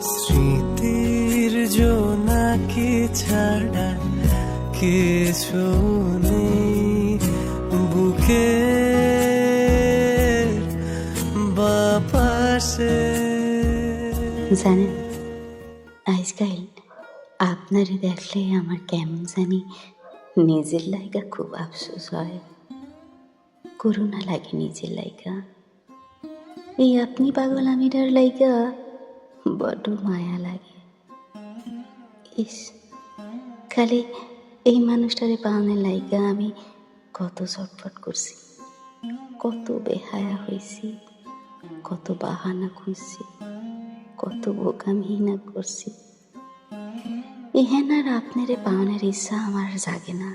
স্মৃতির জোনাকি ছাড়া কিছু নেই। বুকে বাপাসে জানেন আজকাল আপনারে দেখলে আমার কেমন জানি নিজের লাইগা খুব আফসোস হয়। করুণা লাগে নিজের লাইগা। এই আপনি পাগল আমিরার লাইগা বড্ড মায়া লাগে। ইস, খালি এই মানুষটারে পাওয়ানোর লাইগা আমি কত ছটফট করছি, কত বেহায়া হয়েছি কত বাহানা খুঁজছি, কত বোকামি না করছি। ইহেন আর আপনারে পাওনের ইচ্ছা আমার জাগে না।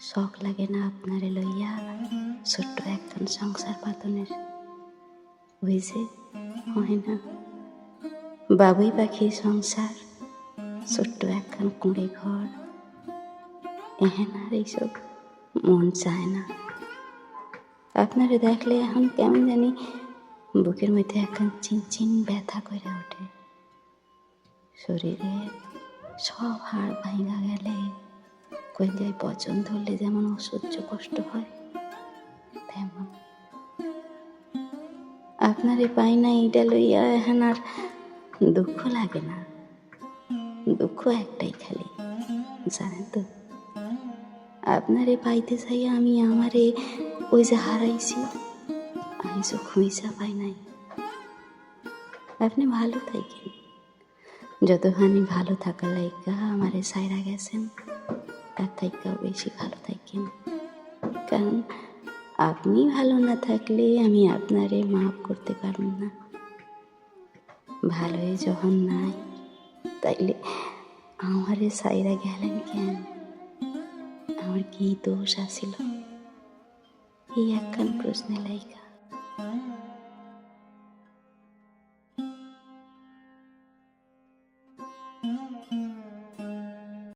শখ লাগে না আপনারে লইয়া ছোট্ট একজন সংসার পাতনের। যে, হয় না? বাবুই পাখি সংসার, ছোট্ট একখান কুঁড়ে ঘর। এহেন আর এইসব মন চায় না। আপনারে দেখলে এখন কেমন জানি বুকের মধ্যে একখান চিনচিন ব্যথা করে ওঠে। শরীরে সব হাড় ভাঙা গেলে কইলে পচন ধরলে যেমন অসহ্য কষ্ট হয়, তেমন। আপনারে পাই না এইটা লইয়া এখন আর দুঃখ লাগে না। দুঃখ একটাই খালি, জানেন তো? আপনারে পাইতে চাই আমি আমারে ওই যে হারাইছি, আমি যে খুঁজা পাই নাই। আপনি ভালো থাকেন। যতখানি ভালো থাকার লাইকা আমারে সাইরা গেছেন, তার থেকেও বেশি ভালো থাকেন। কারণ আপনি ভালো না থাকলে আমি আপনারে মাফ করতে পারব না। ভালোই যখন নাই, তাইলে আমারে সাইরা গেলেন কেন? আমার কি দোষ আসিল এই একখান প্রশ্নে লাইকা